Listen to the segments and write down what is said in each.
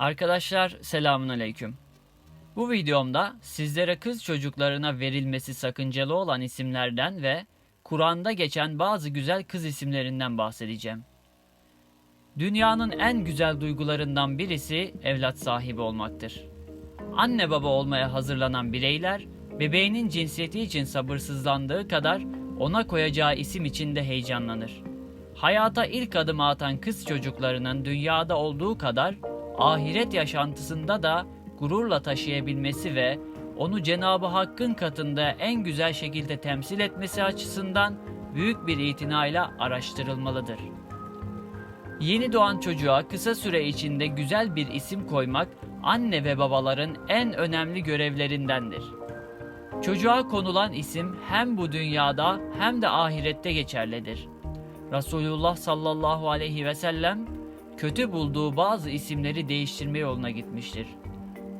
Arkadaşlar selamun aleyküm. Bu videomda sizlere kız çocuklarına verilmesi sakıncalı olan isimlerden ve Kur'an'da geçen bazı güzel kız isimlerinden bahsedeceğim. Dünyanın en güzel duygularından birisi evlat sahibi olmaktır. Anne baba olmaya hazırlanan bireyler bebeğinin cinsiyeti için sabırsızlandığı kadar ona koyacağı isim için de heyecanlanır. Hayata ilk adımı atan kız çocuklarının dünyada olduğu kadar ahiret yaşantısında da gururla taşıyabilmesi ve onu Cenabı Hakk'ın katında en güzel şekilde temsil etmesi açısından büyük bir itinayla araştırılmalıdır. Yeni doğan çocuğa kısa süre içinde güzel bir isim koymak anne ve babaların en önemli görevlerindendir. Çocuğa konulan isim hem bu dünyada hem de ahirette geçerlidir. Resulullah sallallahu aleyhi ve sellem kötü bulduğu bazı isimleri değiştirme yoluna gitmiştir.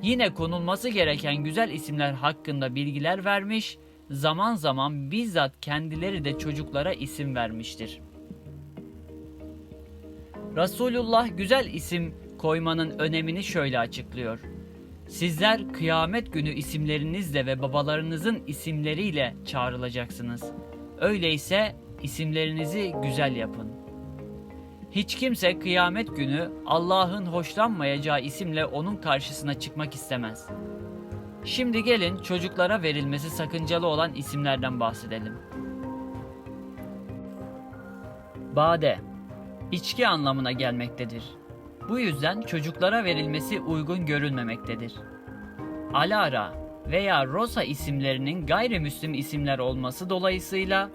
Yine konulması gereken güzel isimler hakkında bilgiler vermiş, zaman zaman bizzat kendileri de çocuklara isim vermiştir. Resulullah güzel isim koymanın önemini şöyle açıklıyor. Sizler kıyamet günü isimlerinizle ve babalarınızın isimleriyle çağrılacaksınız. Öyleyse isimlerinizi güzel yapın. Hiç kimse kıyamet günü Allah'ın hoşlanmayacağı isimle onun karşısına çıkmak istemez. Şimdi gelin çocuklara verilmesi sakıncalı olan isimlerden bahsedelim. Bade içki anlamına gelmektedir. Bu yüzden çocuklara verilmesi uygun görülmemektedir. Alara veya Rosa isimlerinin gayrimüslim isimler olması dolayısıyla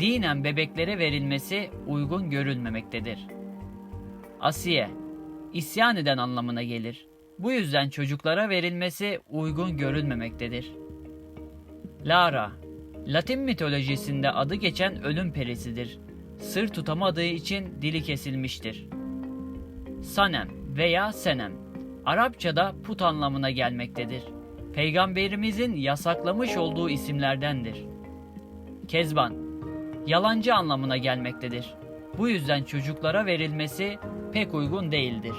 dinen bebeklere verilmesi uygun görülmemektedir. Asiye, isyan eden anlamına gelir. Bu yüzden çocuklara verilmesi uygun görülmemektedir. Lara, Latin mitolojisinde adı geçen ölüm perisidir. Sır tutamadığı için dili kesilmiştir. Sanem veya Senem, Arapçada put anlamına gelmektedir. Peygamberimizin yasaklamış olduğu isimlerdendir. Kezban, yalancı anlamına gelmektedir. Bu yüzden çocuklara verilmesi pek uygun değildir.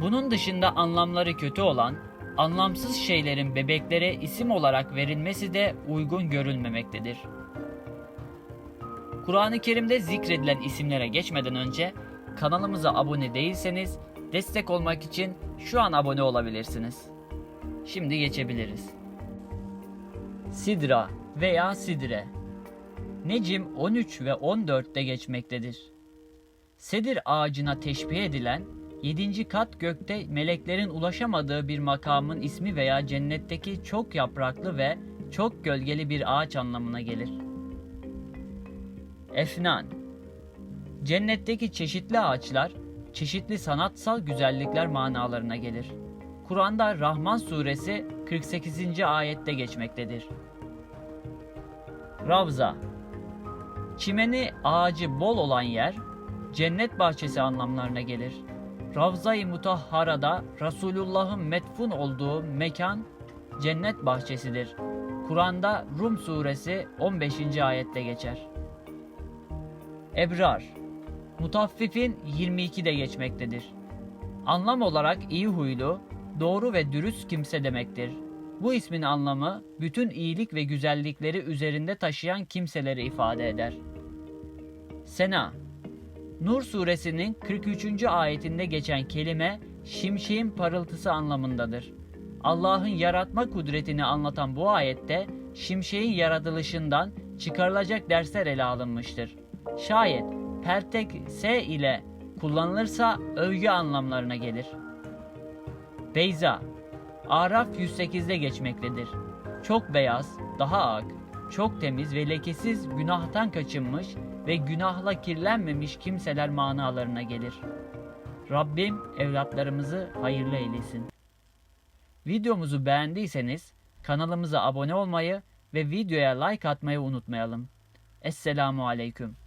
Bunun dışında anlamları kötü olan, anlamsız şeylerin bebeklere isim olarak verilmesi de uygun görülmemektedir. Kur'an-ı Kerim'de zikredilen isimlere geçmeden önce kanalımıza abone değilseniz destek olmak için şu an abone olabilirsiniz. Şimdi geçebiliriz. Sidra veya Sidre Necim 13 ve 14'te geçmektedir. Sedir ağacına teşbih edilen 7. kat gökte meleklerin ulaşamadığı bir makamın ismi veya cennetteki çok yapraklı ve çok gölgeli bir ağaç anlamına gelir. Efnan Cennetteki çeşitli ağaçlar, çeşitli sanatsal güzellikler manalarına gelir. Kur'an'da Rahman suresi 48. ayette geçmektedir. Ravza Çimeni ağacı bol olan yer, cennet bahçesi anlamlarına gelir. Ravza-i Mutahhara'da Resulullah'ın metfun olduğu mekan cennet bahçesidir. Kur'an'da Rum suresi 15. ayette geçer. Ebrar Mutaffifin 22'de geçmektedir. Anlam olarak iyi huylu, doğru ve dürüst kimse demektir. Bu ismin anlamı bütün iyilik ve güzellikleri üzerinde taşıyan kimseleri ifade eder. Sena Nur suresinin 43. ayetinde geçen kelime şimşeğin parıltısı anlamındadır. Allah'ın yaratma kudretini anlatan bu ayette şimşeğin yaratılışından çıkarılacak dersler ele alınmıştır. Şayet pertek S ile kullanılırsa övgü anlamlarına gelir. Beyza Araf 108'de geçmektedir. Çok beyaz, daha ak, çok temiz ve lekesiz günahtan kaçınmış ve günahla kirlenmemiş kimseler manalarına gelir. Rabbim evlatlarımızı hayırlı eylesin. Videomuzu beğendiyseniz kanalımıza abone olmayı ve videoya like atmayı unutmayalım. Esselamu Aleyküm.